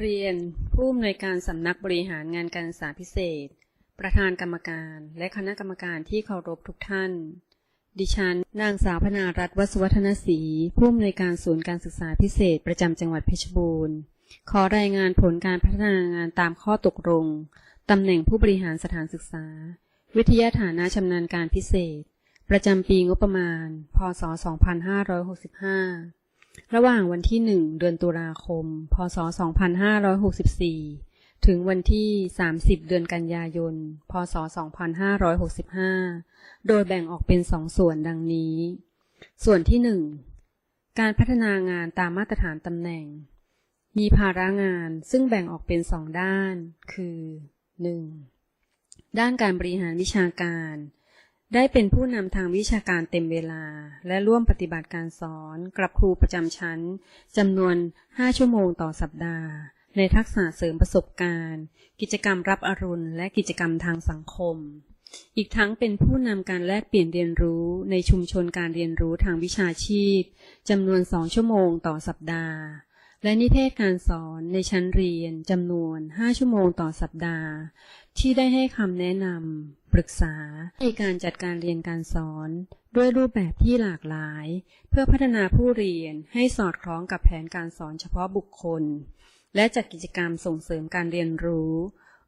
เรียน ผู้อำนวยการสำนักบริหารงานการศึกษาพิเศษ ประธานกรรมการ และคณะกรรมการที่เคารพทุกท่าน ดิฉัน นางสาวพนารัตน์วสุวัฒนศรี ผู้อำนวยการศูนย์การศึกษาพิเศษ ประจำจังหวัดเพชรบูรณ์ ขอรายงานผลการพัฒนางานตามข้อตกลงตำแหน่งผู้บริหารสถานศึกษา วิทยาฐานะชำนาญการพิเศษ ประจำปีงบประมาณ พศ 2565 ระหว่างวันที่ 1 เดือนตุลาคม พศ 2564 ถึงวันที่ 30 เดือนกันยายน พศ 2565 โดยแบ่งออกเป็นสองส่วนดังนี้ ส่วนที่ 1 การพัฒนางานตามมาตรฐานตำแหน่ง มีภาระงานซึ่งแบ่งออกเป็นสองด้าน คือ 1. ด้านการบริหารวิชาการ ได้เป็นผู้นำทางวิชาการเต็มเวลา และร่วมปฏิบัติการสอนกับครูประจำชั้นจำนวน 5 ชั่วโมงต่อสัปดาห์ ในทักษะเสริมประสบการณ์ กิจกรรมรับอรุณ และกิจกรรมทางสังคม อีกทั้งเป็นผู้นำการแลกเปลี่ยนเรียนรู้ในชุมชนการเรียนรู้ทางวิชาชีพจำนวน 2 ชั่วโมงต่อสัปดาห์ และนิเทศการสอนในชั้นเรียนจำนวน 5 ชั่วโมงต่อสัปดาห์ ที่ได้ให้คำแนะนำปรึกษาในการจัดการเรียนการสอนด้วยรูปแบบที่หลากหลาย เพื่อพัฒนาผู้เรียนให้สอดคล้องกับแผนการสอนเฉพาะบุคคล และจัดกิจกรรมส่งเสริมการเรียนรู้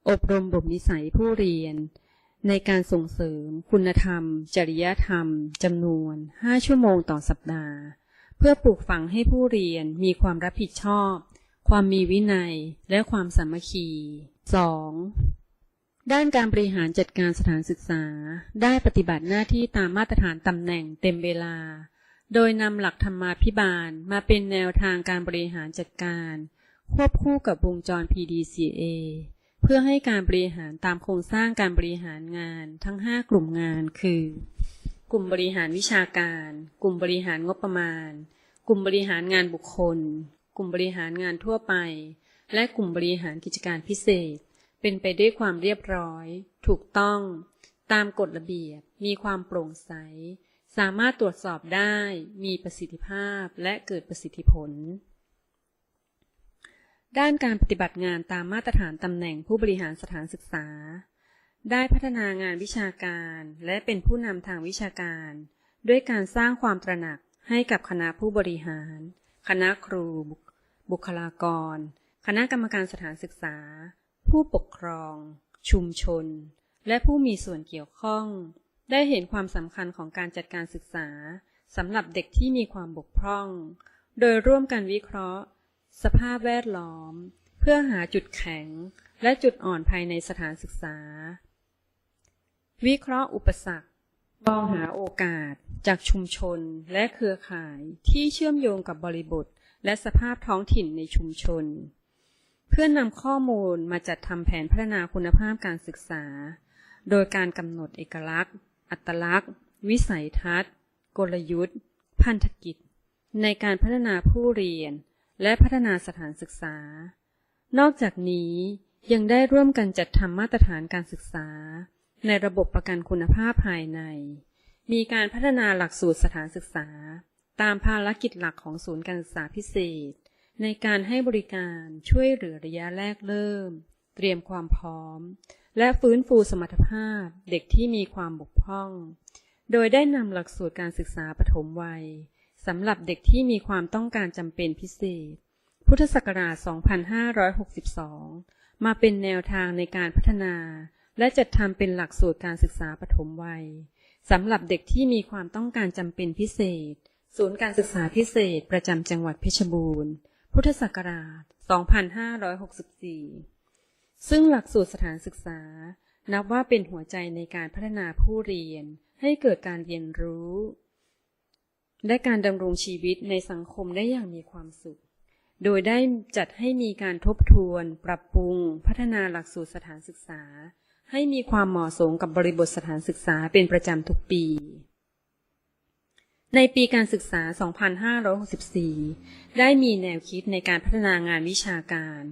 อบรมบ่มนิสัยผู้เรียน ในการส่งเสริม คุณธรรม จริยธรรมจำนวน 5 ชั่วโมงต่อสัปดาห์ เพื่อปลูกฝังให้ผู้เรียนมีความรับผิดชอบ ความมีวินัย และความสามัคคี 2. ด้านการบริหารจัดการสถานศึกษา ได้ปฏิบัติหน้าที่ตามมาตรฐานตำแหน่งเต็มเวลา โดยนำหลักธรรมาภิบาลมาเป็นแนวทางการบริหารจัดการ ควบคู่กับวงจร PDCA เพื่อให้การบริหารตามโครงสร้างการบริหารงานทั้ง 5 กลุ่มงานคือ กลุ่มบริหารวิชาการ กลุ่มบริหารงบประมาณ กลุ่มบริหารงานบุคคล กลุ่มบริหารงานทั่วไป และกลุ่มบริหารกิจการพิเศษ เป็นไปด้วยความเรียบร้อย ถูกต้อง ตามกฎระเบียบ มีความโปร่งใส สามารถตรวจสอบได้ มีประสิทธิภาพและเกิดประสิทธิผล ด้านการปฏิบัติงานตามมาตรฐานตำแหน่งผู้บริหารสถานศึกษา ได้พัฒนางานวิชาการและเป็นผู้นำทางวิชาการ ด้วยการสร้างความตระหนักให้กับคณะผู้บริหาร คณะครู บุคลากร คณะกรรมการสถานศึกษา ผู้ปกครอง ชุมชน และผู้มีส่วนเกี่ยวข้อง ได้เห็นความสำคัญของการจัดการศึกษาสำหรับเด็กที่มีความบกพร่อง โดยร่วมกันวิเคราะห์ สภาพแวดล้อม เพื่อหาจุดแข็ง และจุดอ่อนภายในสถานศึกษา วิเคราะห์อุปสรรค มองหาโอกาส จากชุมชนและเครือข่ายที่เชื่อมโยงกับบริบท และสภาพท้องถิ่นในชุมชน เพื่อนำข้อมูลมาจัดทำแผนพัฒนาคุณภาพการศึกษา โดยการกำหนดเอกลักษณ์ อัตลักษณ์ วิสัยทัศน์ กลยุทธ์ พันธกิจ ในการพัฒนาผู้เรียน และพัฒนาสถานศึกษา นอกจากนี้ยังได้ร่วมกันจัดทำมาตรฐานการศึกษา ในระบบประกันคุณภาพภายใน มีการพัฒนาหลักสูตรสถานศึกษา ตามภารกิจหลักของศูนย์การศึกษาพิเศษ ในการให้บริการช่วยเหลือระยะแรกเริ่ม เตรียมความพร้อม และฟื้นฟูสมรรถภาพเด็กที่มีความบกพร่อง โดยได้นำหลักสูตรการศึกษาปฐมวัยสำหรับเด็กที่มีความต้องการจำเป็นพิเศษ พุทธศักราช 2562 มาเป็นแนวทางในการพัฒนา และจัดทำเป็นหลักสูตรการศึกษาปฐมวัยสำหรับเด็กที่มีความต้องการจำเป็นพิเศษ ศูนย์การศึกษาพิเศษ ประจำจังหวัดเพชรบูรณ์ พุทธศักราช 2564 ซึ่งหลักสูตรสถานศึกษา นับว่าเป็นหัวใจในการพัฒนาผู้เรียน ให้เกิดการเรียนรู้ และการดำรงชีวิตในสังคมได้อย่างมีความสุข โดยได้จัดให้มีการทบทวน ปรับปรุง พัฒนาหลักสูตรสถานศึกษา ให้มีความเหมาะสมกับบริบทสถานศึกษาเป็นประจำทุกปี ในปีการศึกษา 2564 ได้มีแนวคิดในการพัฒนางานวิชาการ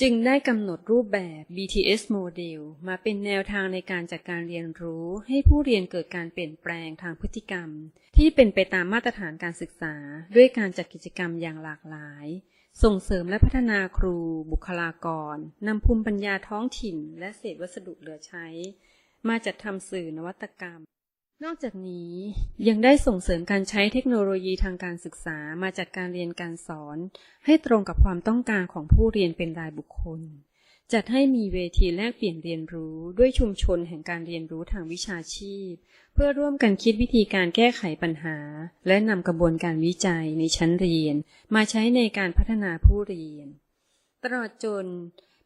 จึงได้กำหนดรูปแบบ BTS Model มาเป็นแนวทางในการจัดการเรียนรู้ ให้ผู้เรียนเกิดการเปลี่ยนแปลงทางพฤติกรรม ที่เป็นไปตามมาตรฐานการศึกษา ด้วยการจัดกิจกรรมอย่างหลากหลาย ส่งเสริมและพัฒนาครูบุคลากรนำภูมิปัญญาท้องถิ่น และเศษวัสดุเหลือใช้ มาจัดทำสื่อนวัตกรรม นอกจากนี้ยังได้ส่งเสริมการใช้เทคโนโลยีทางการศึกษามาจัดการเรียนการสอน ให้ตรงกับความต้องการของผู้เรียนเป็นรายบุคคล จัดให้มีเวทีแลกเปลี่ยนเรียนรู้ด้วยชุมชนแห่งการเรียนรู้ทางวิชาชีพ เพื่อร่วมกันคิดวิธีการแก้ไขปัญหา และนำกระบวนการวิจัยในชั้นเรียน มาใช้ในการพัฒนาผู้เรียน ตลอดจน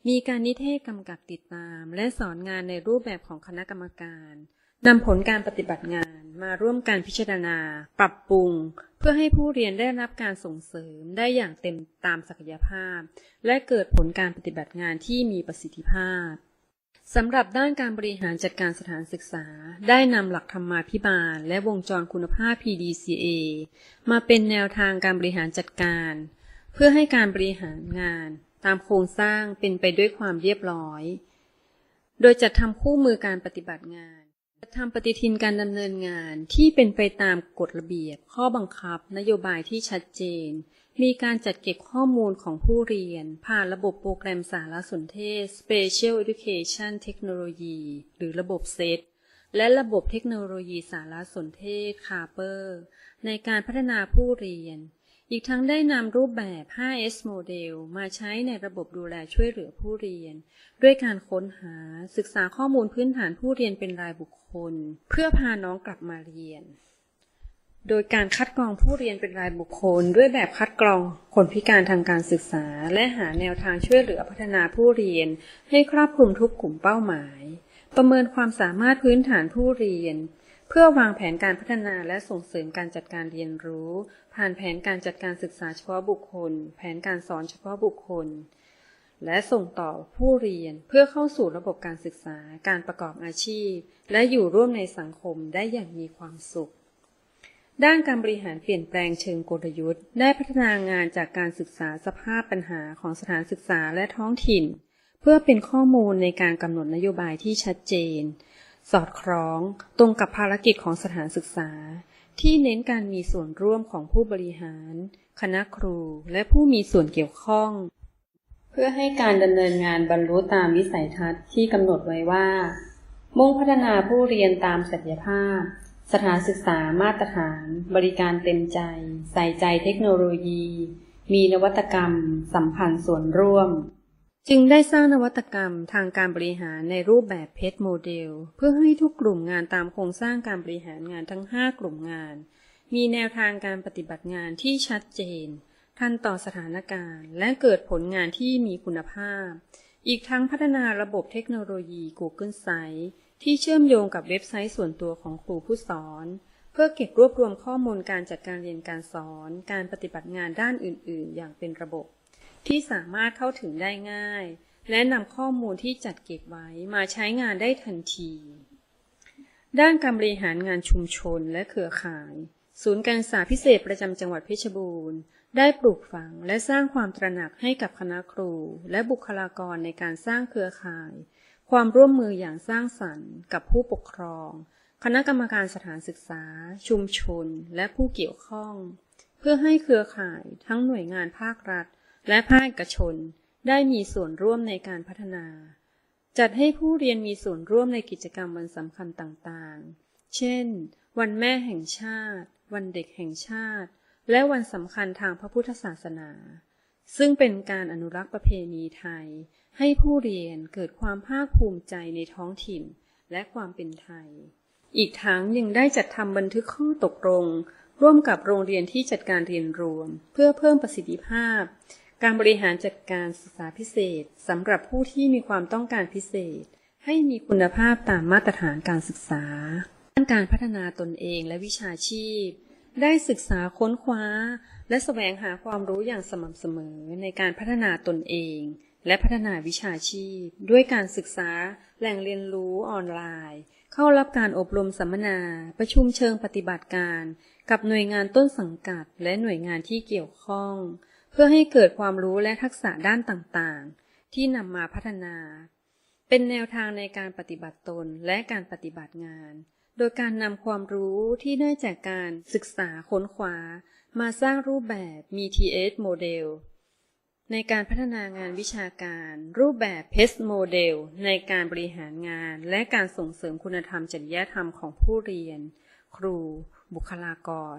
มีการนิเทศกำกับติดตาม และสอนงานในรูปแบบของคณะกรรมการ นำผลการปฏิบัติงานมาร่วมการพิจารณา ปรับปรุง เพื่อให้ผู้เรียนได้รับการส่งเสริมได้อย่างเต็มตามศักยภาพ และเกิดผลการปฏิบัติงานที่มีประสิทธิภาพสำหรับด้านการบริหารจัดการสถานศึกษา ได้นำหลักธรรมาภิบาล และวงจรคุณภาพ PDCA มาเป็นแนวทางการบริหารจัดการ เพื่อให้การบริหารงาน ตามโครงสร้างเป็นไปด้วยความเรียบร้อย โดยจัดทำคู่มือการปฏิบัติงาน ทำปฏิทินการดำเนินงานที่เป็นไปตามกฎระเบียบ ข้อบังคับ นโยบายที่ชัดเจน มีการจัดเก็บข้อมูลของผู้เรียน ผ่านระบบโปรแกรมสารสนเทศ Special Education Technology หรือระบบเซตและระบบเทคโนโลยีสารสนเทศ c a r p e r ในการพัฒนาผู้เรียน อีกทั้งได้นำรูปแบบ 5S Model มาใช้ในระบบดูแลช่วยเหลือผู้เรียน ด้วยการค้นหาศึกษาข้อมูลพื้นฐานผู้เรียนเป็นรายบุคคล เพื่อพาน้องกลับมาเรียน โดยการคัดกรองผู้เรียนเป็นรายบุคคล ด้วยแบบคัดกรองคนพิการทางการศึกษา และหาแนวทางช่วยเหลือพัฒนาผู้เรียน ให้ครอบคลุมทุกกลุ่มเป้าหมาย ประเมินความสามารถพื้นฐานผู้เรียน เพื่อวางแผนการพัฒนาและส่งเสริมการจัดการเรียนรู้ ผ่านแผนการจัดการศึกษาเฉพาะบุคคล แผนการสอนเฉพาะบุคคล และส่งต่อผู้เรียนเพื่อเข้าสู่ระบบการศึกษา การประกอบอาชีพ และอยู่ร่วมในสังคมได้อย่างมีความสุข ด้านการบริหารเปลี่ยนแปลงเชิงกลยุทธ์ ได้พัฒนางานจากการศึกษาสภาพปัญหาของสถานศึกษาและท้องถิ่น เพื่อเป็นข้อมูลในการกำหนดนโยบายที่ชัดเจน สอดคล้องตรงกับภารกิจของสถานศึกษา ที่เน้นการมีส่วนร่วมของผู้บริหาร คณะครูและผู้มีส่วนเกี่ยวข้อง เพื่อให้การดำเนินงานบรรลุตามวิสัยทัศน์ที่กำหนดไว้ว่า มุ่งพัฒนาผู้เรียนตามศักยภาพ สถานศึกษามาตรฐาน บริการเต็มใจ ใส่ใจเทคโนโลยี มีนวัตกรรม สัมพันธ์ส่วนร่วม จึงได้สร้างนวัตกรรมทางการบริหารในรูปแบบเพชรโมเดล เพื่อให้ทุกกลุ่มงานตามโครงสร้างการบริหารงานทั้ง 5 กลุ่มงาน มีแนวทางการปฏิบัติงานที่ชัดเจน ทันต่อสถานการณ์ และเกิดผลงานที่มีคุณภาพ อีกทั้งพัฒนาระบบเทคโนโลยี Google Sites ที่เชื่อมโยงกับเว็บไซต์ส่วนตัวของครูผู้สอน เพื่อเก็บรวบรวมข้อมูลการจัดการเรียนการสอน การปฏิบัติงานด้านอื่น ๆ อย่างเป็นระบบ ที่สามารถเข้าถึงได้ง่าย และนำข้อมูลที่จัดเก็บไว้มาใช้งานได้ทันที ด้านการบริหารงานชุมชนและเครือข่าย ศูนย์การศึกษาพิเศษประจำจังหวัดเพชรบูรณ์ ได้ปลูกฝังและสร้างความตระหนักให้กับคณะครู และบุคลากรในการสร้างเครือข่าย ความร่วมมืออย่างสร้างสรรค์กับผู้ปกครอง คณะกรรมการสถานศึกษา ชุมชน และผู้เกี่ยวข้อง เพื่อให้เครือข่ายทั้งหน่วยงานภาครัฐ และภาคเอกชนได้มีส่วนร่วมในการพัฒนา จัดให้ผู้เรียนมีส่วนร่วมในกิจกรรมวันสำคัญต่างๆ เช่น วันแม่แห่งชาติ วันเด็กแห่งชาติ และวันสำคัญทางพระพุทธศาสนา ซึ่งเป็นการอนุรักษ์ประเพณีไทย ให้ผู้เรียนเกิดความภาคภูมิใจในท้องถิ่นและความเป็นไทย อีกทั้งยังได้จัดทำบันทึกข้อตกลงร่วมกับโรงเรียนที่จัดการเรียนรวม เพื่อเพิ่มประสิทธิภาพ การบริหารจัดการศึกษาพิเศษสำหรับผู้ที่มีความต้องการพิเศษ ให้มีคุณภาพตามมาตรฐานการศึกษาด้านการพัฒนาตนเองและวิชาชีพ ได้ศึกษาค้นคว้า และแสวงหาความรู้อย่างสม่ำเสมอในการพัฒนาตนเอง และพัฒนาวิชาชีพ ด้วยการศึกษาแหล่งเรียนรู้ออนไลน์ เข้ารับการอบรมสัมมนา ประชุมเชิงปฏิบัติการ กับหน่วยงานต้นสังกัด และหน่วยงานที่เกี่ยวข้อง เพื่อให้เกิดความรู้และทักษะด้านต่างๆ ที่นำมาพัฒนา เป็นแนวทางในการปฏิบัติตนและการปฏิบัติงาน โดยการนำความรู้ที่ได้จากการศึกษาค้นคว้า มาสร้างรูปแบบ MTS Model ในการพัฒนางานวิชาการ รูปแบบ PEST Model ในการบริหารงาน และการส่งเสริมคุณธรรมจริยธรรมของผู้เรียน ครู บุคลากร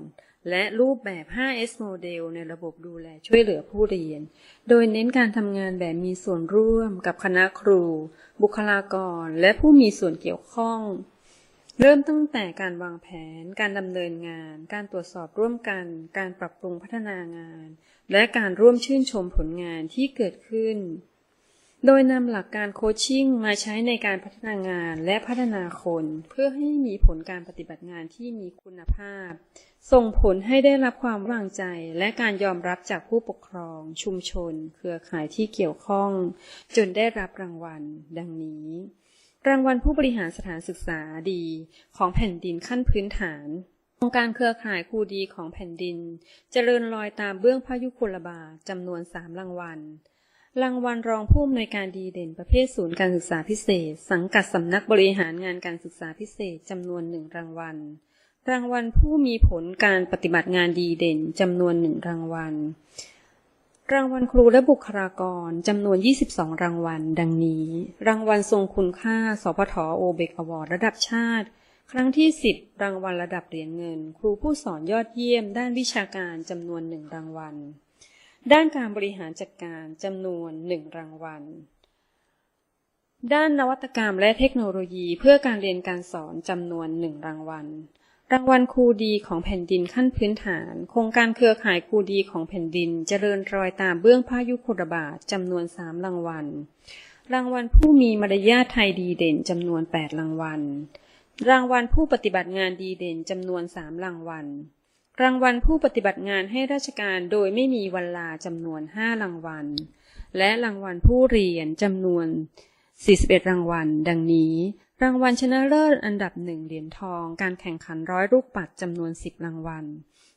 และรูปแบบ 5S Model ในระบบดูแลช่วยเหลือผู้เรียน โดยเน้นการทำงานแบบมีส่วนร่วมกับคณะครู บุคลากร และผู้มีส่วนเกี่ยวข้อง เริ่มตั้งแต่การวางแผน การดำเนินงาน การตรวจสอบร่วมกัน การปรับปรุงพัฒนางาน และการร่วมชื่นชมผลงานที่เกิดขึ้น โดยนำหลักการโคชชิ่งมาใช้ในการพัฒนางานและพัฒนาคน เพื่อให้มีผลการปฏิบัติงานที่มีคุณภาพ ส่งผลให้ได้รับความวางใจ และการยอมรับจากผู้ปกครอง ชุมชน เครือข่ายที่เกี่ยวข้อง จนได้รับรางวัล ดังนี้ รางวัลผู้บริหารสถานศึกษาดีของแผ่นดินขั้นพื้นฐานองค์การเครือข่ายครูดีของแผ่นดิน เจริญรอยตามเบื้องพระยุคลบาทจำนวนสามรางวัล รางวัลรองผู้อำนวยการดีเด่นประเภทศูนย์การศึกษาพิเศษ สังกัดสำนักบริหารงานการศึกษาพิเศษจำนวนหนึ่งรางวัล รางวัลผู้มีผลการปฏิบัติงานดีเด่นจำนวนหนึ่งรางวัล รางวัลครูและบุคลากรจำนวน 22 รางวัล ดังนี้ รางวัลทรงคุณค่า สพทโอเบกอวอร์ดระดับชาติ ครั้งที่ 10 รางวัลระดับเหรียญเงิน ครูผู้สอนยอดเยี่ยม ด้านวิชาการจำนวนหนึ่งรางวัล ด้านการบริหารจัดการจำนวนหนึ่งรางวัล ด้านนวัตกรรมและเทคโนโลยีเพื่อการเรียนการสอนจำนวนหนึ่งรางวัล รางวัลครูดีของแผ่นดินขั้นพื้นฐาน โครงการเครือข่ายครูดีของแผ่นดินเจริญรอยตามเบื้องพายุคุรบาทจำนวนสามรางวัล รางวัลผู้มีมารยาทไทยดีเด่นจำนวนแปดรางวัล รางวัลผู้ปฏิบัติงานดีเด่นจำนวนสามรางวัล รางวัลผู้ปฏิบัติงานให้ราชการโดยไม่มีวันลาจำนวนห้ารางวัล และรางวัลผู้เรียนจำนวน 41 รางวัล ดังนี้ รางวัลชนะเลิศอันดับหนึ่งเหรียญทอง การแข่งขันร้อยลูกปัดจำนวน 10 รางวัล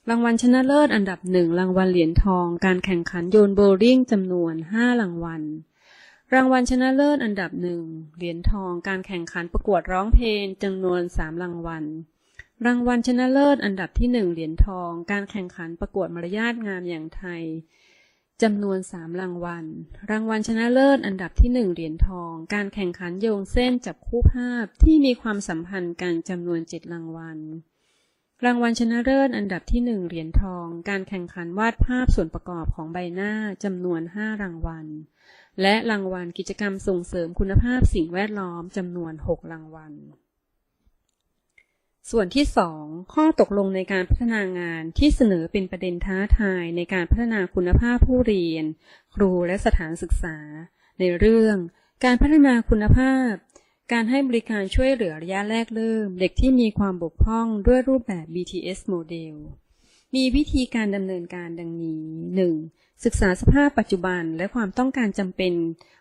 รางวัลชนะเลิศอันดับหนึ่งรางวัลเหรียญทอง การแข่งขันโยนโบว์ลิ่งจำนวน 5 รางวัล รางวัลชนะเลิศอันดับหนึ่งเหรียญทอง การแข่งขันประกวดร้องเพลงจำนวน 3 รางวัล รางวัลชนะเลิศอันดับที่หนึ่งเหรียญทอง การแข่งขันประกวดมารยาทงามอย่างไทยจำนวนสามรางวัล รางวัลชนะเลิศอันดับที่หนึ่งเหรียญทอง การแข่งขันโยงเส้นจับคู่ภาพที่มีความสัมพันธ์กันจำนวนเจ็ดรางวัล รางวัลชนะเลิศอันดับที่หนึ่งเหรียญทอง การแข่งขันวาดภาพส่วนประกอบของใบหน้าจำนวนห้ารางวัล และรางวัลกิจกรรมส่งเสริมคุณภาพสิ่งแวดล้อมจำนวนหกรางวัล ส่วนที่2ข้อตกลงในการพัฒนางานที่เสนอเป็นประเด็นท้าทายในการพัฒนาคุณภาพผู้เรียน ครูและสถานศึกษา ในเรื่องการพัฒนาคุณภาพ การให้บริการช่วยเหลือระยะแรกเริ่ม เด็กที่มีความบกพร่องด้วยรูปแบบ BTS โมเดล มีวิธีการดำเนินการดังนี้ 1. ศึกษาสภาพปัจจุบันและความต้องการจำเป็น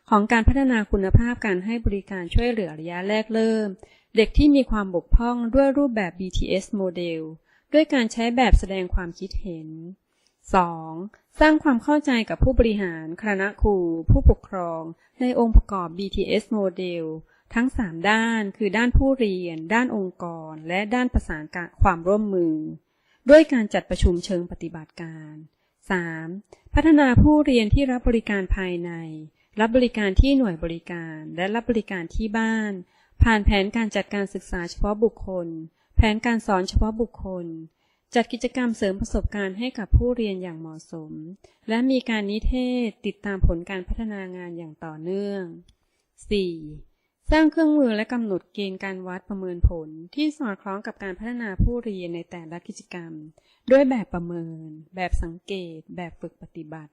ของการพัฒนาคุณภาพการให้บริการช่วยเหลือระยะแรกเริ่ม เด็กที่มีความบกพร่องด้วยรูปแบบ BTS โมเดล ด้วยการใช้แบบแสดงความคิดเห็น 2. สร้างความเข้าใจกับผู้บริหาร คณะครู ผู้ปกครอง ในองค์ประกอบ BTS โมเดล ทั้ง 3 ด้าน คือด้านผู้เรียน ด้านองค์กร และด้านประสานการความร่วมมือ ด้วยการจัดประชุมเชิงปฏิบัติการ 3. พัฒนาผู้เรียนที่รับบริการภายใน รับบริการที่หน่วยบริการ และรับบริการที่บ้าน ผ่านแผนการจัดการศึกษาเฉพาะบุคคล แผนการสอนเฉพาะบุคคล จัดกิจกรรมเสริมประสบการณ์ให้กับผู้เรียนอย่างเหมาะสม และมีการนิเทศติดตามผลการพัฒนางานอย่างต่อเนื่อง 4. สร้างเครื่องมือและกำหนดเกณฑ์การวัดประเมินผลที่สอดคล้องกับการพัฒนาผู้เรียนในแต่ละกิจกรรม ด้วยแบบประเมิน แบบสังเกต แบบฝึกปฏิบัติ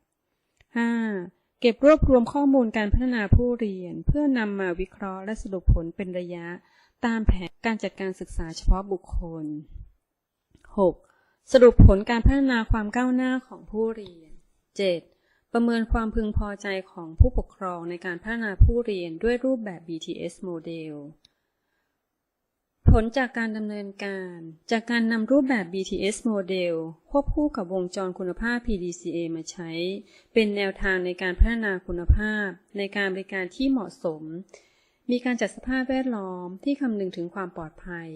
5. เก็บรวบรวมข้อมูลการพัฒนาผู้เรียน เพื่อนำมาวิเคราะห์และสรุปผลเป็นระยะ ตามแผนการจัดการศึกษาเฉพาะบุคคล 6. สรุปผลการพัฒนาความก้าวหน้าของผู้เรียน 7. ประเมินความพึงพอใจของผู้ปกครองในการพัฒนาผู้เรียนด้วยรูปแบบ BTS โมเดล ผลจากการดำเนินการ จากการนำรูปแบบ BTS โมเดลควบคู่กับวงจรคุณภาพ PDCA มาใช้ เป็นแนวทางในการพัฒนาคุณภาพ ในการบริการที่เหมาะสม มีการจัดสภาพแวดล้อมที่คำนึงถึงความปลอดภัย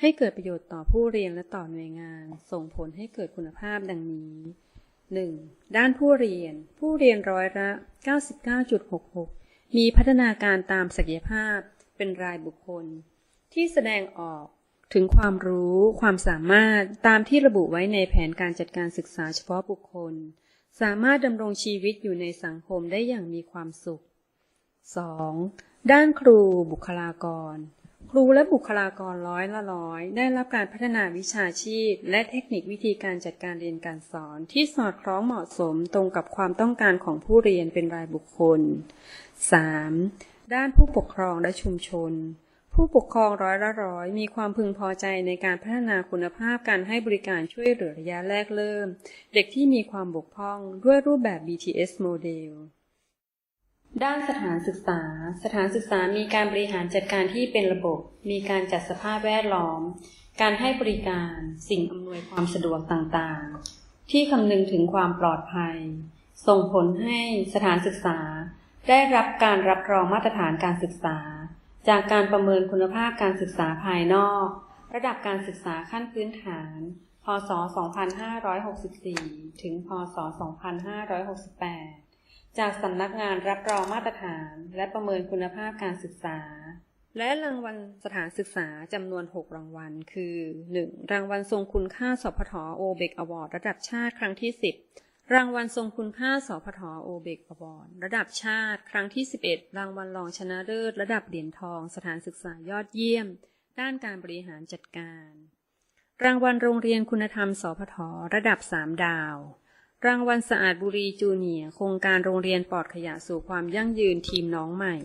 ให้เกิดประโยชน์ต่อผู้เรียนและต่อหน่วยงาน ส่งผลให้เกิดคุณภาพดังนี้ 1. ด้านผู้เรียน ผู้เรียนร้อยละ 99.66 มีพัฒนาการตามศักยภาพ เป็นรายบุคคล ที่แสดงออกถึงความรู้ความสามารถตามที่ระบุไว้ในแผนการจัดการศึกษาเฉพาะบุคคล สามารถดำรงชีวิตอยู่ในสังคมได้อย่างมีความสุข 2. ด้านครูบุคลากร ครูและบุคลากรร้อยละร้อย ได้รับการพัฒนาวิชาชีพ และเทคนิควิธีการจัดการเรียนการสอนที่สอดคล้องเหมาะสมตรงกับความต้องการของผู้เรียนเป็นรายบุคคล 3. ด้านผู้ปกครองและชุมชน ผู้ปกครองร้อยละร้อยมีความพึงพอใจในการพัฒนาคุณภาพการให้บริการช่วยเหลือระยะแรกเริ่ม เด็กที่มีความบกพร่องด้วยรูปแบบ BTS โมเดลด้านสถานศึกษา สถานศึกษามีการบริหารจัดการที่เป็นระบบ มีการจัดสภาพแวดล้อม การให้บริการ สิ่งอำนวยความสะดวกต่างๆ ที่คำนึงถึงความปลอดภัย ส่งผลให้สถานศึกษา ได้รับการรับรองมาตรฐานการศึกษา จากการประเมินคุณภาพการศึกษาภายนอก ระดับการศึกษาขั้นพื้นฐาน พศ 2564 ถึง พศ 2568 จากสำนักงานรับรองมาตรฐานและประเมินคุณภาพการศึกษา และรางวัลสถานศึกษาจำนวน 6 รางวัล คือ 1. รางวัลทรงคุณค่าสพทโอเบกอวอร์ดระดับชาติครั้งที่ 10 รางวัลทรงคุณค่าสพทโอเบกอวอร์ระดับชาติครั้งที่ 11 รางวัลรองชนะเลิศ ระดับเหรียญทอง สถานศึกษายอดเยี่ยม ด้านการบริหารจัดการ รางวัลโรงเรียนคุณธรรมสพทระดับ 3 ดาว รางวัลสะอาดบุรีจูเนียโครงการโรงเรียนปลอดขยะสู่ความยั่งยืนทีมน้องใหม่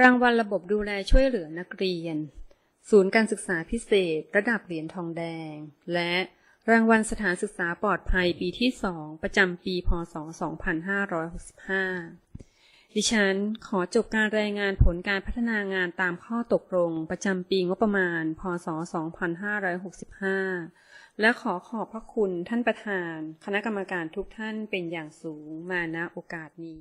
รางวัลระบบดูแลช่วยเหลือนักเรียน ศูนย์การศึกษาพิเศษ ระดับเหรียญทองแดง และ รางวัลสถานศึกษาปลอดภัยปีที่2ประจำปี พศ 2565 ดิฉันขอจบการรายงานผลการพัฒนางานตามข้อตกลง ประจำปีงบประมาณ พศ 2565 และขอขอบพระคุณท่านประธาน คณะกรรมการทุกท่านเป็นอย่างสูงมาณโอกาสนี้